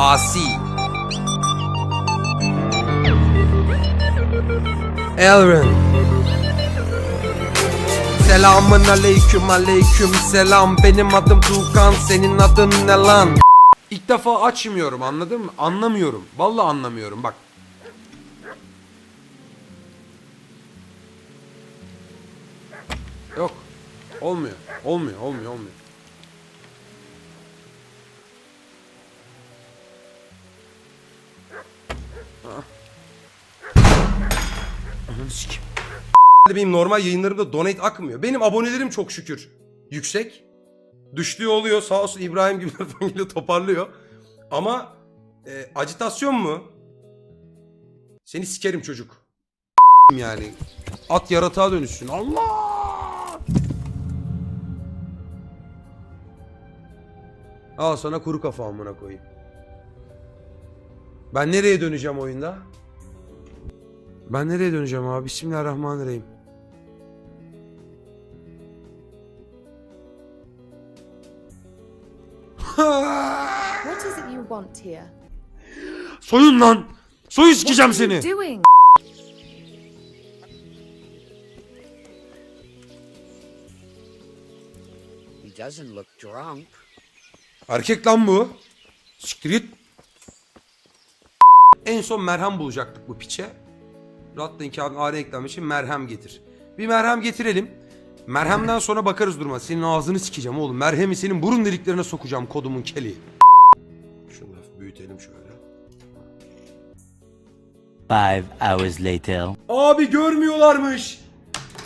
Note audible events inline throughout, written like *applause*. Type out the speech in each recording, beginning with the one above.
Asi. Elrin. Selamın aleyküm aleyküm selam benim adım Tuğkan senin adın ne lan? İlk defa açmıyorum anladın mı? Anlamıyorum. Vallahi anlamıyorum bak. Yok. Olmuyor. Olmuyor, olmuyor, olmuyor. *laughs* Benim normal yayınlarımda donate akmıyor. Benim abonelerim çok şükür yüksek. Düştüğü oluyor. Sağ olsun İbrahim gibi *laughs* falan geliyor toparlıyor. Ama e, acitasyon mu? Seni sikerim çocuk. *laughs* Yani. At yaratığa dönüşsün. Allah! Al sana kuru kafa amına koyayım. Ben nereye döneceğim oyunda? Ben nereye döneceğim abi? Bismillahirrahmanirrahim. What is it you want here? Soyun lan! What sikeceğim seni. doing? He doesn't look drunk. Erkek lan bu. Siktir git. En son merhem bulacaktık bu piçe. Rattlayın ki abi ağrı eklenme için merhem getir. Bir merhem getirelim. Merhemden sonra bakarız duruma. Senin ağzını sikeceğim oğlum. Merhemi senin burun deliklerine sokacağım kodumun keli. Şunu hafif büyütelim şöyle. Five hours later. Abi görmüyorlarmış.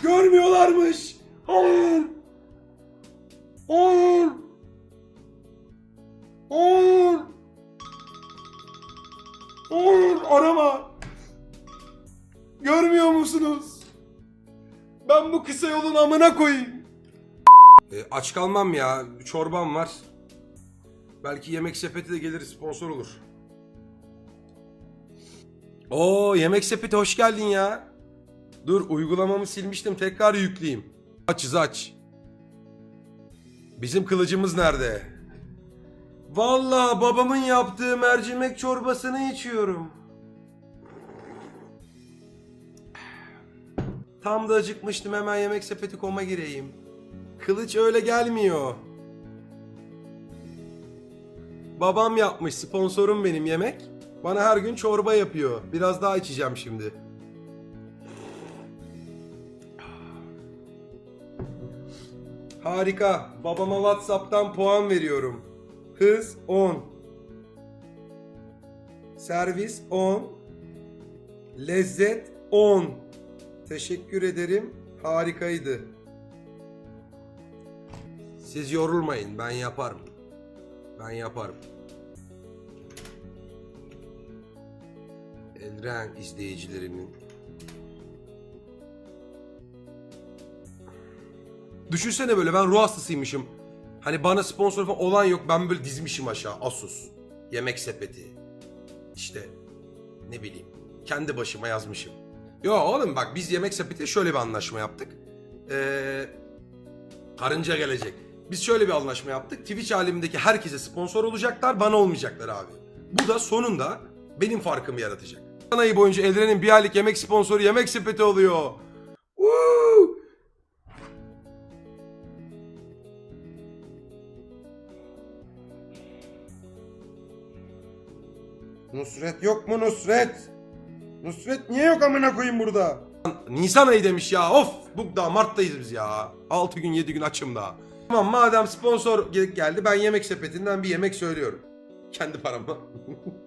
Görmüyorlarmış. Hayır. Hayır. Hayır arama. Görmüyor musunuz? Ben bu kısa yolun amına koyayım. E, aç kalmam ya. Çorbam var. Belki yemek sepeti de gelir sponsor olur. Oo yemek sepeti hoş geldin ya. Dur uygulamamı silmiştim tekrar yükleyeyim. Açız aç. Bizim kılıcımız nerede? Vallahi babamın yaptığı mercimek çorbasını içiyorum. Tam da acıkmıştım hemen yemek sepeti koma gireyim. Kılıç öyle gelmiyor. Babam yapmış sponsorum benim yemek. Bana her gün çorba yapıyor. Biraz daha içeceğim şimdi. Harika. Babama WhatsApp'tan puan veriyorum. Hız 10. Servis 10. Lezzet 10. Teşekkür ederim. Harikaydı. Siz yorulmayın. Ben yaparım. Ben yaparım. Elren izleyicilerinin Düşünsene böyle ben ruh hastasıymışım. Hani bana sponsor falan olan yok. Ben böyle dizmişim aşağı. Asus. Yemek sepeti. İşte ne bileyim. Kendi başıma yazmışım. Yo oğlum bak biz yemek sepeti şöyle bir anlaşma yaptık. Ee, karınca gelecek. Biz şöyle bir anlaşma yaptık. Twitch alemindeki herkese sponsor olacaklar. Bana olmayacaklar abi. Bu da sonunda benim farkımı yaratacak. ayı boyunca Elren'in bir aylık yemek sponsoru yemek sepeti oluyor. Nusret yok mu Nusret? Nusret niye yok amına koyayım burada? Nisan ayı demiş ya of bu da Mart'tayız biz ya. 6 gün 7 gün açım daha. Tamam madem sponsor gel- geldi ben yemek sepetinden bir yemek söylüyorum. Kendi paramla.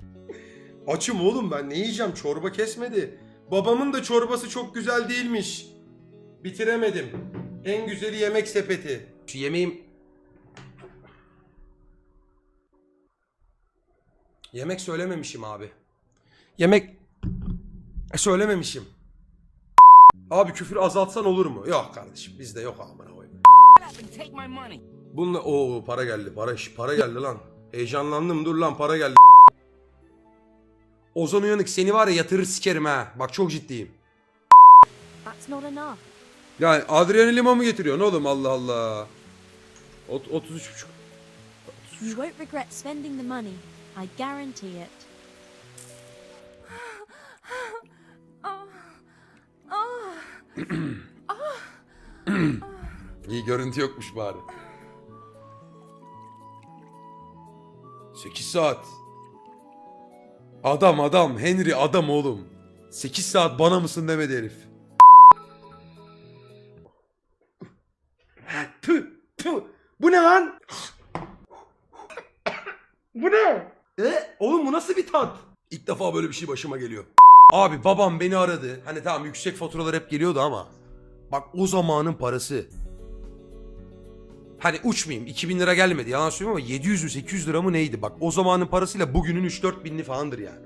*laughs* Açım oğlum ben ne yiyeceğim çorba kesmedi. Babamın da çorbası çok güzel değilmiş. Bitiremedim. En güzeli yemek sepeti. Şu yemeğim... Yemek söylememişim abi. Yemek söylememişim. Abi küfür azaltsan olur mu? Yok kardeşim bizde yok amına koyayım. Bununla o para geldi. Para para geldi lan. Heyecanlandım dur lan para geldi. Ozan Uyanık seni var ya yatırır sikerim ha. Bak çok ciddiyim. Yani Adrian Lima mı getiriyorsun oğlum Allah Allah. Ot 33 buçuk. You won't regret spending the money. I guarantee it. *clears throat* İyi görüntü yokmuş bari. 8 saat. Adam adam Henry adam oğlum. 8 saat bana mısın demedi herif. Tüh, tüh. Bu ne lan? bu ne? E, oğlum bu nasıl bir tat? İlk defa böyle bir şey başıma geliyor. Abi babam beni aradı. Hani tamam yüksek faturalar hep geliyordu ama. Bak o zamanın parası. Hani uçmayayım 2000 lira gelmedi yalan söylüyorum ama 700 mü 800 lira mı neydi? Bak o zamanın parasıyla bugünün 3-4 binli falandır yani.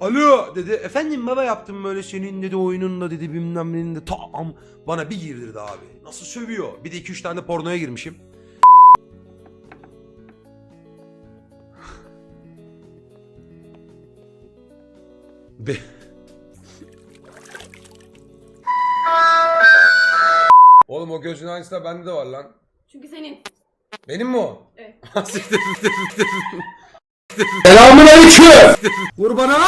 Alo dedi. Efendim baba yaptım böyle senin dedi oyununda dedi bilmem nenin de tam bana bir girdirdi abi. Nasıl sövüyor? Bir de 2-3 tane pornoya girmişim. Oğlum o gözün aynısı da bende de var lan. Çünkü senin. Benim mi o? Evet. *laughs* Selamun aleyküm. Vur bana.